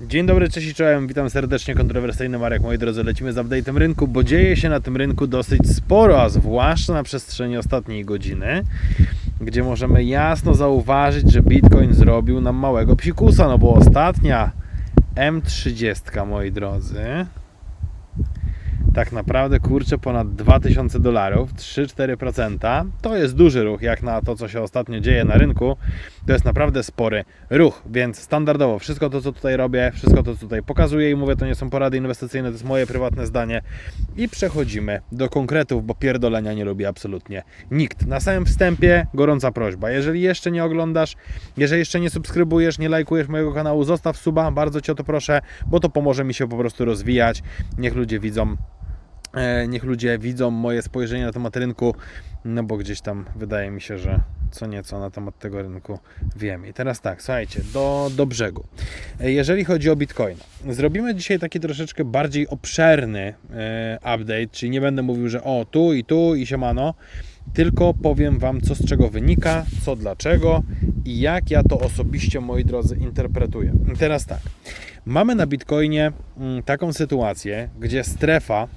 Dzień dobry, cześć i czołem, witam serdecznie, kontrowersyjny Marek, moi drodzy, lecimy z update'em rynku, bo dzieje się na tym rynku dosyć sporo, a zwłaszcza na przestrzeni ostatniej godziny, gdzie możemy jasno zauważyć, że Bitcoin zrobił nam małego psikusa, no bo ostatnia M30, moi drodzy, tak naprawdę kurczę ponad 2000 dolarów, 3-4%. To jest duży ruch, jak na to, co się ostatnio dzieje na rynku. To jest naprawdę spory ruch, więc standardowo wszystko to, co tutaj robię, wszystko to, co tutaj pokazuję i mówię, to nie są porady inwestycyjne, to jest moje prywatne zdanie. I przechodzimy do konkretów, bo pierdolenia nie lubi absolutnie nikt. Na samym wstępie gorąca prośba. Jeżeli jeszcze nie oglądasz, jeżeli jeszcze nie subskrybujesz, nie lajkujesz mojego kanału, zostaw suba, bardzo Cię o to proszę, bo to pomoże mi się po prostu rozwijać. Niech ludzie widzą E, niech ludzie widzą moje spojrzenie na temat rynku, no bo gdzieś tam wydaje mi się, że co nieco na temat tego rynku wiem. I teraz tak, słuchajcie, do, do brzegu. E, Jeżeli chodzi o Bitcoina, zrobimy dzisiaj taki troszeczkę bardziej obszerny e, update, czyli nie będę mówił, że o tu i tu i siemano, tylko powiem Wam, co z czego wynika, co dlaczego i jak ja to osobiście, moi drodzy, interpretuję. I teraz tak, mamy na Bitcoinie mm, taką sytuację, gdzie strefa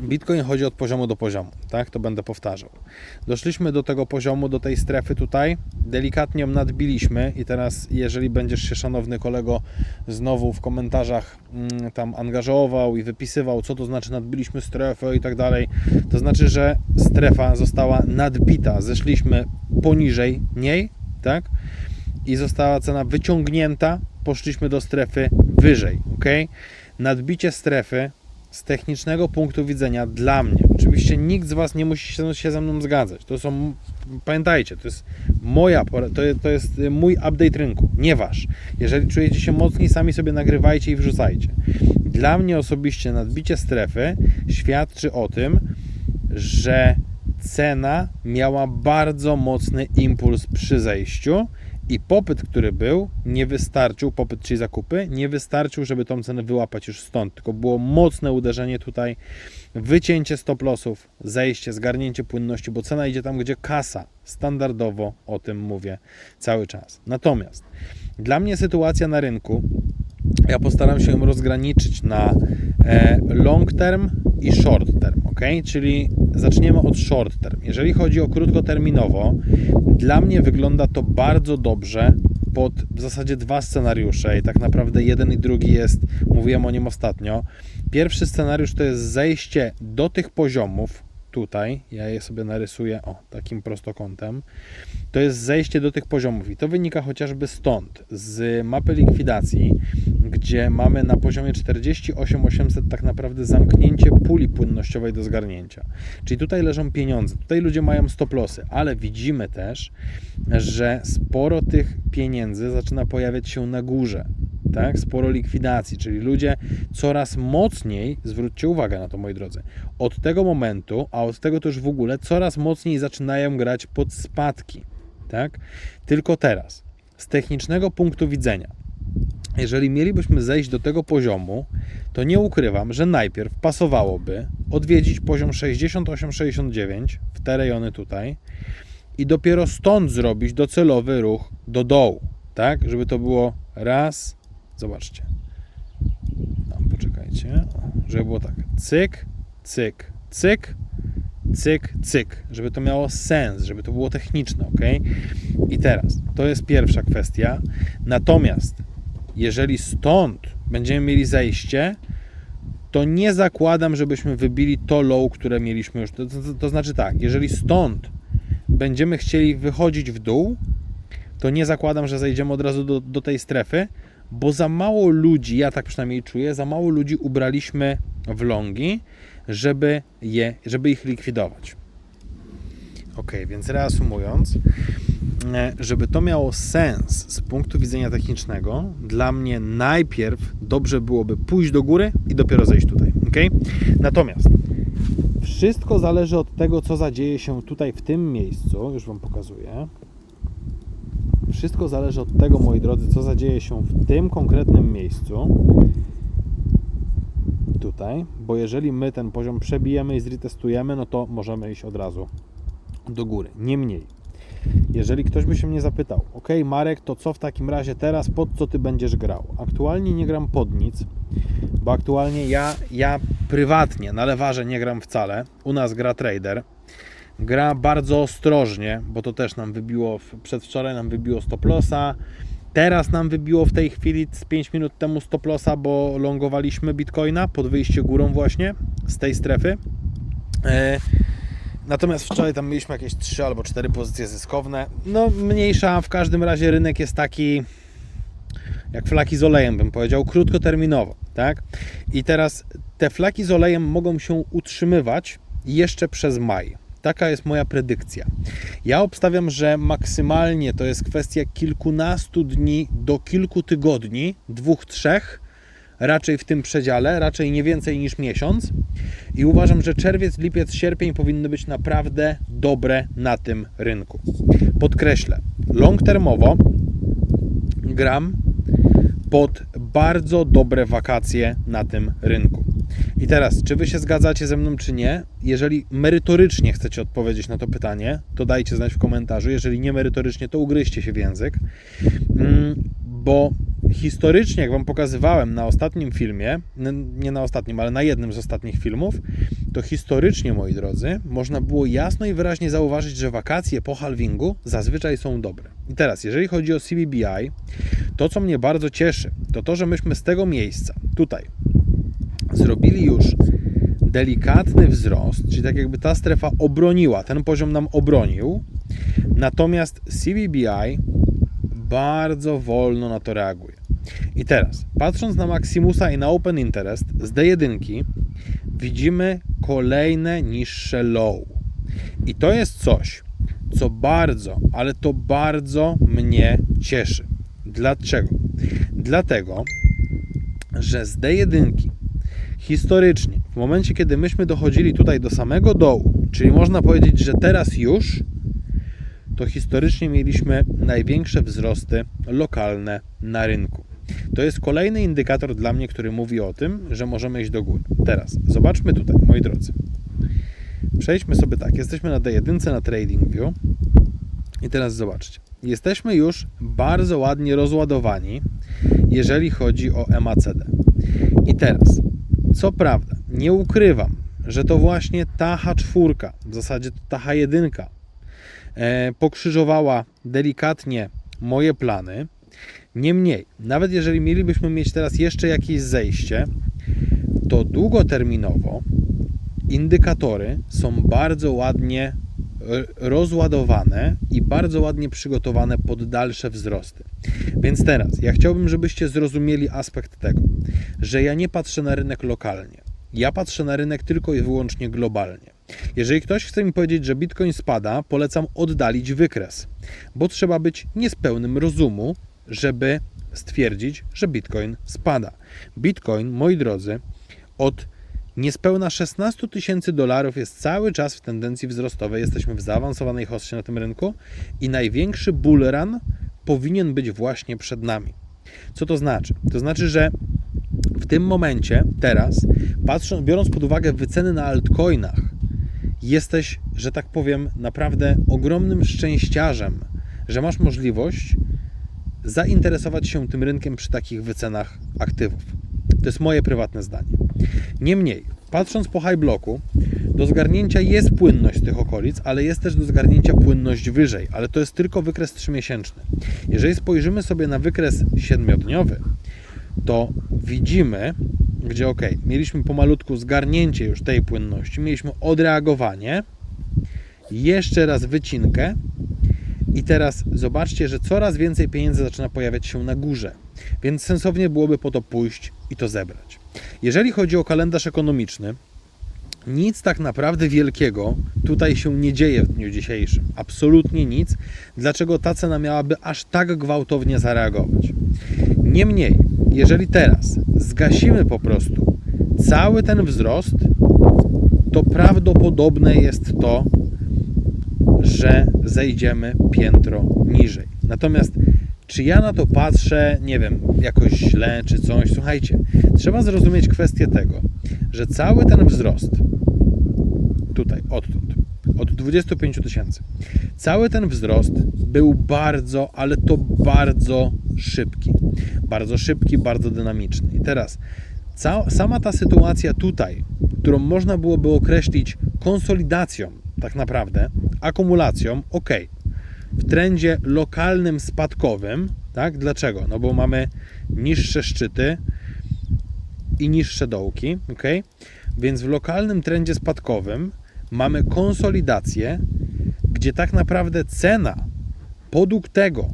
Bitcoin chodzi od poziomu do poziomu, tak? To będę powtarzał. Doszliśmy do tego poziomu, do tej strefy tutaj, delikatnie ją nadbiliśmy i teraz, jeżeli będziesz się, szanowny kolego, znowu w komentarzach mm, tam angażował i wypisywał, co to znaczy nadbiliśmy strefę i tak dalej, to znaczy, że strefa została nadbita, zeszliśmy poniżej niej, tak? I została cena wyciągnięta, poszliśmy do strefy wyżej, ok? Nadbicie strefy z technicznego punktu widzenia dla mnie, oczywiście nikt z Was nie musi się, ze mną zgadzać. To są, pamiętajcie, to jest moja, to, to jest mój update rynku, nie Wasz. Jeżeli czujecie się mocni, sami sobie nagrywajcie i wrzucajcie. Dla mnie osobiście nadbicie strefy świadczy o tym, że cena miała bardzo mocny impuls przy zejściu i popyt, który był, nie wystarczył, popyt czyli zakupy, nie wystarczył, żeby tą cenę wyłapać już stąd, tylko było mocne uderzenie tutaj, wycięcie stop lossów, zejście, zgarnięcie płynności, bo cena idzie tam, gdzie kasa. Standardowo o tym mówię cały czas. Natomiast dla mnie sytuacja na rynku ja postaram się ją rozgraniczyć na e, long term i short term, ok? Czyli zaczniemy od short term. Jeżeli chodzi o krótkoterminowo, dla mnie wygląda to bardzo dobrze pod w zasadzie dwa scenariusze i tak naprawdę jeden i drugi jest, mówiłem o nim ostatnio. Pierwszy scenariusz to jest zejście do tych poziomów, tutaj, ja je sobie narysuję, o, takim prostokątem, to jest zejście do tych poziomów i to wynika chociażby stąd, z mapy likwidacji, gdzie mamy na poziomie 48800 tak naprawdę zamknięcie puli płynnościowej do zgarnięcia. Czyli tutaj leżą pieniądze, tutaj ludzie mają stop lossy, ale widzimy też, że sporo tych pieniędzy zaczyna pojawiać się na górze. Tak, sporo likwidacji, czyli ludzie coraz mocniej, zwróćcie uwagę na to moi drodzy, od tego momentu, a od tego już w ogóle, coraz mocniej zaczynają grać pod spadki. Tak? Tylko teraz, z technicznego punktu widzenia, jeżeli mielibyśmy zejść do tego poziomu, to nie ukrywam, że najpierw pasowałoby odwiedzić poziom 68-69 w te rejony tutaj i dopiero stąd zrobić docelowy ruch do dołu, tak? Żeby to było raz, zobaczcie. Poczekajcie, żeby było tak, cyk, cyk, cyk, cyk, cyk, żeby to miało sens, żeby to było techniczne, ok? I teraz, to jest pierwsza kwestia. Natomiast, jeżeli stąd będziemy mieli zejście, to nie zakładam, żebyśmy wybili to low, które mieliśmy już. To, to, to znaczy tak, jeżeli stąd będziemy chcieli wychodzić w dół, to nie zakładam, że zejdziemy od razu do, do tej strefy, bo za mało ludzi, ja tak przynajmniej czuję, za mało ludzi ubraliśmy w longi, żeby, je, żeby ich likwidować. Ok, więc reasumując, e, żeby to miało sens z punktu widzenia technicznego, dla mnie najpierw dobrze byłoby pójść do góry i dopiero zejść tutaj. Ok? Natomiast wszystko zależy od tego, co zadzieje się tutaj w tym miejscu. Już Wam pokazuję. Wszystko zależy od tego, moi drodzy, co zadzieje się w tym konkretnym miejscu. Tutaj, bo jeżeli my ten poziom przebijemy i zretestujemy, no to możemy iść od razu do góry. Niemniej, jeżeli ktoś by się mnie zapytał, ok, Marek, to co w takim razie teraz, pod co ty będziesz grał? Aktualnie nie gram pod nic, bo aktualnie ja, ja prywatnie na lewarze nie gram wcale. U nas gra trader. Gra bardzo ostrożnie, bo to też nam wybiło, przedwczoraj nam wybiło stop lossa. Teraz nam wybiło w tej chwili z 5 minut temu stop lossa, bo longowaliśmy bitcoina pod wyjście górą właśnie z tej strefy. E, Natomiast wczoraj tam mieliśmy jakieś 3 albo 4 pozycje zyskowne. No mniejsza, w każdym razie rynek jest taki jak flaki z olejem bym powiedział, krótkoterminowo, tak? I teraz te flaki z olejem mogą się utrzymywać jeszcze przez maj. Taka jest moja predykcja. Ja obstawiam, że maksymalnie to jest kwestia kilkunastu dni do kilku tygodni, dwóch, trzech, raczej w tym przedziale, raczej nie więcej niż miesiąc. I uważam, że czerwiec, lipiec, sierpień powinny być naprawdę dobre na tym rynku. Podkreślę, long termowo gram pod bardzo dobre wakacje na tym rynku. I teraz, czy wy się zgadzacie ze mną, czy nie? Jeżeli merytorycznie chcecie odpowiedzieć na to pytanie, to dajcie znać w komentarzu. Jeżeli nie merytorycznie, to ugryźcie się w język. Mm, Bo historycznie, jak Wam pokazywałem na ostatnim filmie, nie na ostatnim, ale na jednym z ostatnich filmów, to historycznie, moi drodzy, można było jasno i wyraźnie zauważyć, że wakacje po halvingu zazwyczaj są dobre. I teraz, jeżeli chodzi o CBBI, to co mnie bardzo cieszy, to to, że myśmy z tego miejsca, tutaj, zrobili już delikatny wzrost, czyli tak jakby ta strefa obroniła, ten poziom nam obronił, natomiast CBBI bardzo wolno na to reaguje. I teraz, patrząc na Maximusa i na Open Interest z D1, widzimy kolejne niższe low. I to jest coś, co bardzo, ale to bardzo mnie cieszy. Dlaczego? Dlatego, że z D1 historycznie, w momencie kiedy myśmy dochodzili tutaj do samego dołu, czyli można powiedzieć, że teraz już, to historycznie mieliśmy największe wzrosty lokalne na rynku. To jest kolejny indykator dla mnie, który mówi o tym, że możemy iść do góry. Teraz zobaczmy tutaj, moi drodzy. Przejdźmy sobie tak. Jesteśmy na D1 na TradingView i teraz zobaczcie. Jesteśmy już bardzo ładnie rozładowani, jeżeli chodzi o MACD. I teraz, co prawda, nie ukrywam, że to właśnie ta H4, w zasadzie to ta H1, e, pokrzyżowała delikatnie moje plany. Niemniej, nawet jeżeli mielibyśmy mieć teraz jeszcze jakieś zejście, to długoterminowo indykatory są bardzo ładnie rozładowane i bardzo ładnie przygotowane pod dalsze wzrosty. Więc teraz ja chciałbym, żebyście zrozumieli aspekt tego, że ja nie patrzę na rynek lokalnie. Ja patrzę na rynek tylko i wyłącznie globalnie. Jeżeli ktoś chce mi powiedzieć, że Bitcoin spada, polecam oddalić wykres, bo trzeba być niespełnym rozumu, żeby stwierdzić, że Bitcoin spada. Bitcoin, moi drodzy, od niespełna 16 tysięcy dolarów jest cały czas w tendencji wzrostowej. Jesteśmy w zaawansowanej hoście na tym rynku i największy bull run powinien być właśnie przed nami. Co to znaczy? To znaczy, że w tym momencie, teraz, patrząc, biorąc pod uwagę wyceny na altcoinach, jesteś, że tak powiem, naprawdę ogromnym szczęściarzem, że masz możliwość zainteresować się tym rynkiem przy takich wycenach aktywów. To jest moje prywatne zdanie. Niemniej, patrząc po high blocku, do zgarnięcia jest płynność tych okolic, ale jest też do zgarnięcia płynność wyżej, ale to jest tylko wykres 3-miesięczny. Jeżeli spojrzymy sobie na wykres 7-dniowy, to widzimy, gdzie ok, mieliśmy pomalutku zgarnięcie już tej płynności, mieliśmy odreagowanie, jeszcze raz wycinkę i teraz zobaczcie, że coraz więcej pieniędzy zaczyna pojawiać się na górze, więc sensownie byłoby po to pójść i to zebrać. Jeżeli chodzi o kalendarz ekonomiczny, nic tak naprawdę wielkiego tutaj się nie dzieje w dniu dzisiejszym. Absolutnie nic. Dlaczego ta cena miałaby aż tak gwałtownie zareagować? Niemniej, jeżeli teraz zgasimy po prostu cały ten wzrost, to prawdopodobne jest to, że zejdziemy piętro niżej. Natomiast czy ja na to patrzę, nie wiem, jakoś źle czy coś? Słuchajcie, trzeba zrozumieć kwestię tego, że cały ten wzrost tutaj, odtąd, od 25 tysięcy. Cały ten wzrost był bardzo, ale to bardzo szybki. Bardzo szybki, bardzo dynamiczny. I teraz sama ta sytuacja tutaj, którą można byłoby określić konsolidacją, tak naprawdę, akumulacją, ok. W trendzie lokalnym spadkowym, tak? Dlaczego? No bo mamy niższe szczyty i niższe dołki, ok? Więc w lokalnym trendzie spadkowym mamy konsolidację, gdzie tak naprawdę cena podług tego,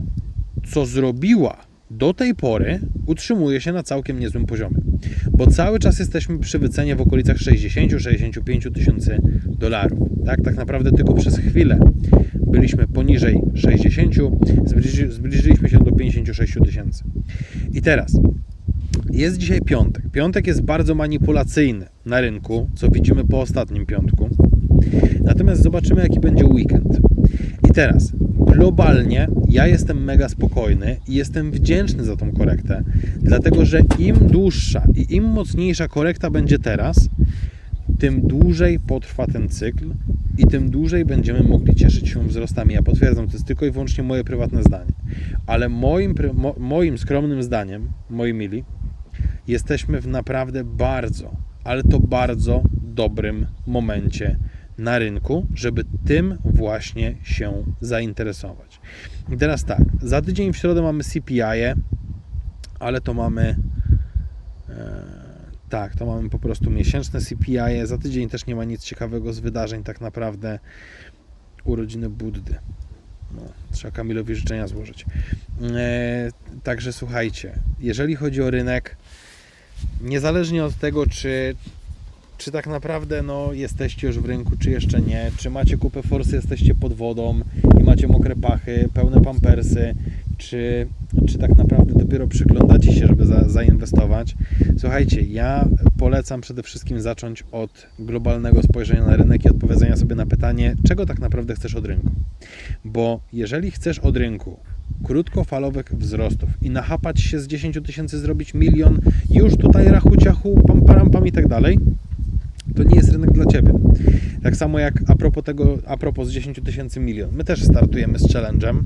co zrobiła do tej pory, utrzymuje się na całkiem niezłym poziomie. Bo cały czas jesteśmy przy wycenie w okolicach 60-65 tysięcy dolarów. Tak, tak naprawdę tylko przez chwilę byliśmy poniżej 60, zbliży, zbliżyliśmy się do 56 tysięcy. I teraz jest dzisiaj piątek. Piątek jest bardzo manipulacyjny na rynku, co widzimy po ostatnim piątku. Natomiast zobaczymy, jaki będzie weekend. I teraz, globalnie ja jestem mega spokojny i jestem wdzięczny za tą korektę, dlatego że im dłuższa i im mocniejsza korekta będzie teraz, tym dłużej potrwa ten cykl i tym dłużej będziemy mogli cieszyć się wzrostami. Ja potwierdzam, to jest tylko i wyłącznie moje prywatne zdanie. Ale moim, moim skromnym zdaniem, moi mili, jesteśmy w naprawdę bardzo, ale to bardzo dobrym momencie na rynku, żeby tym właśnie się zainteresować. I teraz tak, za tydzień w środę mamy CPI, ale to mamy e, tak, to mamy po prostu miesięczne CPI. Za tydzień też nie ma nic ciekawego z wydarzeń tak naprawdę. Urodziny Buddy. No, trzeba Kamilowi życzenia złożyć. E, także słuchajcie, jeżeli chodzi o rynek, niezależnie od tego, czy, czy tak naprawdę no, jesteście już w rynku, czy jeszcze nie, czy macie kupę forsy, jesteście pod wodą i macie mokre pachy, pełne pampersy, czy, czy tak naprawdę dopiero przyglądacie się, żeby za, zainwestować. Słuchajcie, ja polecam przede wszystkim zacząć od globalnego spojrzenia na rynek i odpowiedzenia sobie na pytanie, czego tak naprawdę chcesz od rynku. Bo jeżeli chcesz od rynku krótkofalowych wzrostów i nachapać się z 10 tysięcy, zrobić milion, już tutaj rachu, ciachu, pam, param, pam i tak dalej, to nie jest rynek dla Ciebie. Tak samo jak a propos tego, a propos z 10 tysięcy milion. My też startujemy z challenge'em.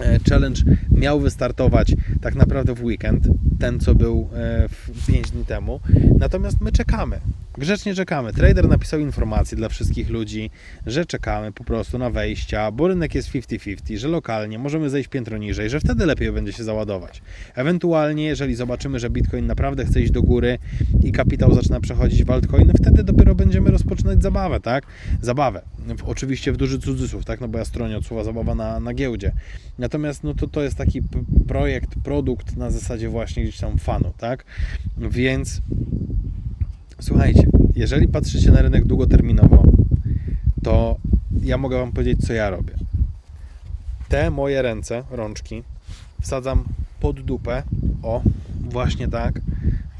E, Challenge miał wystartować tak naprawdę w weekend, ten co był e, w 5 dni temu. Natomiast my czekamy. Grzecznie czekamy. Trader napisał informację dla wszystkich ludzi, że czekamy po prostu na wejścia, bo rynek jest 50-50, że lokalnie możemy zejść piętro niżej, że wtedy lepiej będzie się załadować. Ewentualnie, jeżeli zobaczymy, że Bitcoin naprawdę chce iść do góry i kapitał zaczyna przechodzić w altcoiny, wtedy dopiero będziemy rozpoczynać zabawę, tak? Zabawę. Oczywiście w duży cudzysłów, tak? No bo ja stronię od słowa zabawa na, na giełdzie. Natomiast no to, to jest taki projekt, produkt na zasadzie właśnie gdzieś tam fanu, tak? Więc słuchajcie, jeżeli patrzycie na rynek długoterminowo, to ja mogę Wam powiedzieć, co ja robię. Te moje ręce, rączki, wsadzam pod dupę, o, właśnie tak,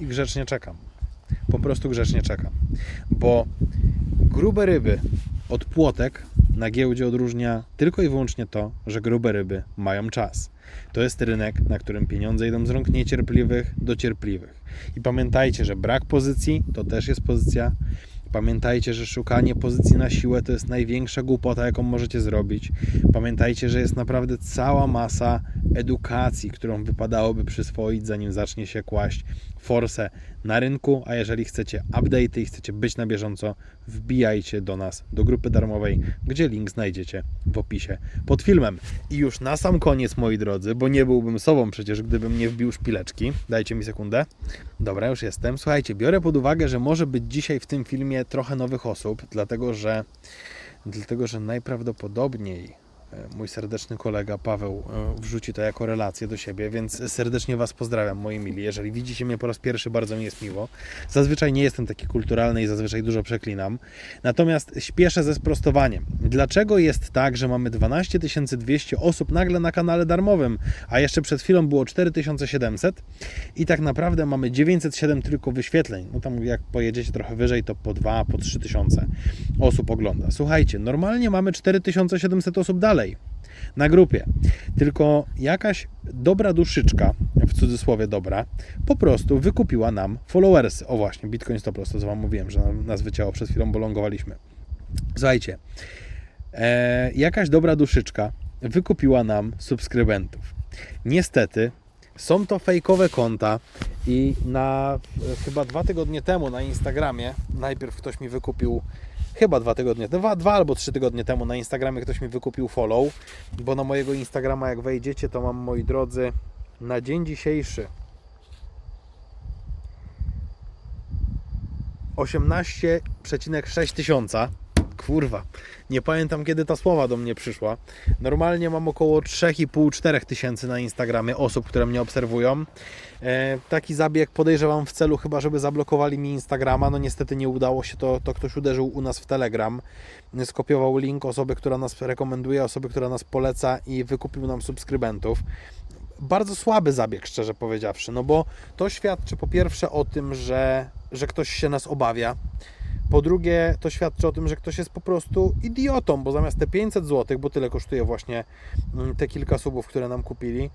i grzecznie czekam. Po prostu grzecznie czekam. Bo grube ryby od płotek na giełdzie odróżnia tylko i wyłącznie to, że grube ryby mają czas. To jest rynek, na którym pieniądze idą z rąk niecierpliwych do cierpliwych. I pamiętajcie, że brak pozycji to też jest pozycja. Pamiętajcie, że szukanie pozycji na siłę to jest największa głupota, jaką możecie zrobić. Pamiętajcie, że jest naprawdę cała masa edukacji, którą wypadałoby przyswoić, zanim zacznie się kłaść forsę na rynku. A jeżeli chcecie update'y i chcecie być na bieżąco, wbijajcie do nas do grupy darmowej, gdzie link znajdziecie w opisie pod filmem. I już na sam koniec, moi drodzy, bo nie byłbym sobą przecież, gdybym nie wbił szpileczki. Dajcie mi sekundę. Dobra, już jestem. Słuchajcie, biorę pod uwagę, że może być dzisiaj w tym filmie trochę nowych osób, dlatego że, dlatego, że najprawdopodobniej mój serdeczny kolega Paweł e, wrzuci to jako relację do siebie, więc serdecznie Was pozdrawiam, moi mili. Jeżeli widzicie mnie po raz pierwszy, bardzo mi jest miło. Zazwyczaj nie jestem taki kulturalny i zazwyczaj dużo przeklinam. Natomiast śpieszę ze sprostowaniem. Dlaczego jest tak, że mamy 12 200 osób nagle na kanale darmowym, a jeszcze przed chwilą było 4700 i tak naprawdę mamy 907 tylko wyświetleń. No tam jak pojedziecie trochę wyżej, to po 2, po 3000 osób ogląda. Słuchajcie, normalnie mamy 4700 osób dalej na grupie. Tylko jakaś dobra duszyczka, w cudzysłowie dobra, po prostu wykupiła nam followersy. O właśnie, Bitcoin Stop Loss, to co Wam mówiłem, że nas wycięło przed chwilą, bo longowaliśmy. Słuchajcie, e, jakaś dobra duszyczka wykupiła nam subskrybentów. Niestety są to fejkowe konta i na chyba dwa tygodnie temu na Instagramie najpierw ktoś mi wykupił chyba dwa tygodnie, dwa, dwa albo trzy tygodnie temu na Instagramie ktoś mi wykupił follow, bo na mojego Instagrama jak wejdziecie to mam moi drodzy na dzień dzisiejszy 18,6 tysiąca. Kurwa, nie pamiętam kiedy ta słowa do mnie przyszła. Normalnie mam około 3,5-4 tysięcy na Instagramie osób, które mnie obserwują. E, taki zabieg podejrzewam w celu chyba, żeby zablokowali mi Instagrama. No niestety nie udało się to, to ktoś uderzył u nas w Telegram. Skopiował link osoby, która nas rekomenduje, osoby, która nas poleca i wykupił nam subskrybentów bardzo słaby zabieg, szczerze powiedziawszy, no bo to świadczy po pierwsze o tym, że, że ktoś się nas obawia. Po drugie, to świadczy o tym, że ktoś jest po prostu idiotą, bo zamiast te 500 zł, bo tyle kosztuje właśnie mm, te kilka subów, które nam kupili,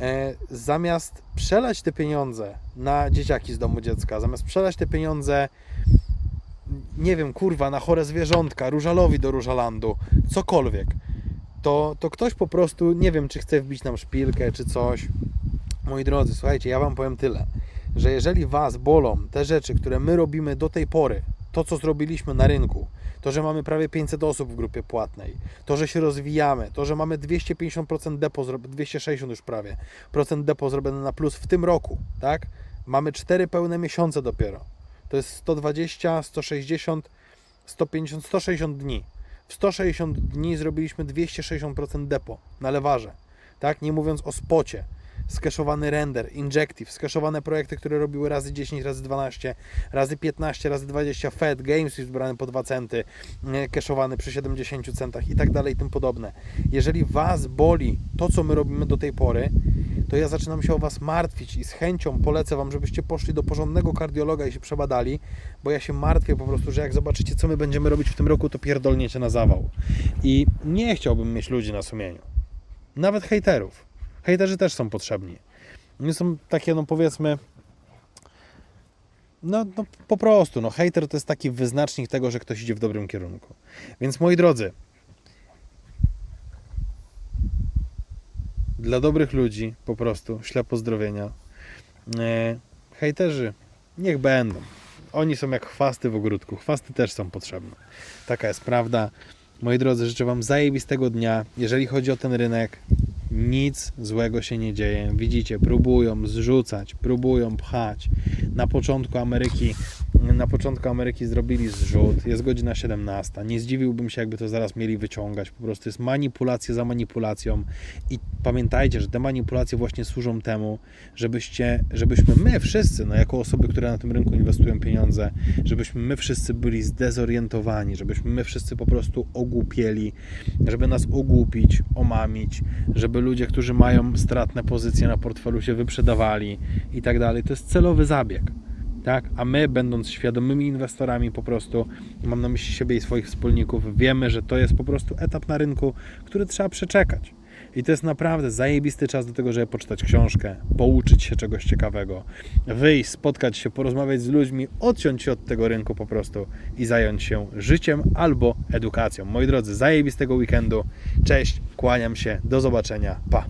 e, zamiast przelać te pieniądze na dzieciaki z domu dziecka, zamiast przelać te pieniądze, nie wiem, kurwa, na chore zwierzątka, różalowi do różalandu, cokolwiek, to, to ktoś po prostu, nie wiem, czy chce wbić nam szpilkę, czy coś. Moi drodzy, słuchajcie, ja Wam powiem tyle, że jeżeli Was bolą te rzeczy, które my robimy do tej pory, to co zrobiliśmy na rynku, to, że mamy prawie 500 osób w grupie płatnej, to, że się rozwijamy, to, że mamy 250% depo, zro- 260 już prawie, procent depo zrobione na plus w tym roku, tak? Mamy 4 pełne miesiące dopiero. To jest 120, 160, 150, 160 dni. W 160 dni zrobiliśmy 260% depo na lewarze, tak? Nie mówiąc o spocie. Skeszowany render, injective, skeszowane projekty, które robiły razy 10, razy 12, razy 15, razy 20, Fed, Games zbrany po 2 centy, keszowany przy 70 centach i tak dalej i tym podobne. Jeżeli Was boli to, co my robimy do tej pory, to ja zaczynam się o Was martwić i z chęcią polecę Wam, żebyście poszli do porządnego kardiologa i się przebadali, bo ja się martwię po prostu, że jak zobaczycie, co my będziemy robić w tym roku, to pierdolniecie na zawał. I nie chciałbym mieć ludzi na sumieniu. Nawet hejterów. Hejterzy też są potrzebni. Nie są takie, no powiedzmy, no, no po prostu, no hejter to jest taki wyznacznik tego, że ktoś idzie w dobrym kierunku. Więc moi drodzy, dla dobrych ludzi po prostu, śle pozdrowienia. E, hejterzy, niech będą. Oni są jak chwasty w ogródku. Chwasty też są potrzebne. Taka jest prawda. Moi drodzy, życzę Wam zajebistego dnia. Jeżeli chodzi o ten rynek, nic złego się nie dzieje. Widzicie, próbują zrzucać, próbują pchać. Na początku Ameryki, na początku Ameryki zrobili zrzut. Jest godzina 17. Nie zdziwiłbym się, jakby to zaraz mieli wyciągać. Po prostu jest manipulacja za manipulacją. I pamiętajcie, że te manipulacje właśnie służą temu, żebyście, żebyśmy my wszyscy, no jako osoby, które na tym rynku inwestują pieniądze, żebyśmy my wszyscy byli zdezorientowani, żebyśmy my wszyscy po prostu ogłupieli, żeby nas ogłupić, omamić, żeby ludzie, którzy mają stratne pozycje na portfelu się wyprzedawali i tak dalej. To jest celowy zabieg. Tak? A my, będąc świadomymi inwestorami, po prostu, mam na myśli siebie i swoich wspólników, wiemy, że to jest po prostu etap na rynku, który trzeba przeczekać. I to jest naprawdę zajebisty czas do tego, żeby poczytać książkę, pouczyć się czegoś ciekawego, wyjść, spotkać się, porozmawiać z ludźmi, odciąć się od tego rynku po prostu i zająć się życiem albo edukacją. Moi drodzy, zajebistego weekendu. Cześć, kłaniam się, do zobaczenia, pa.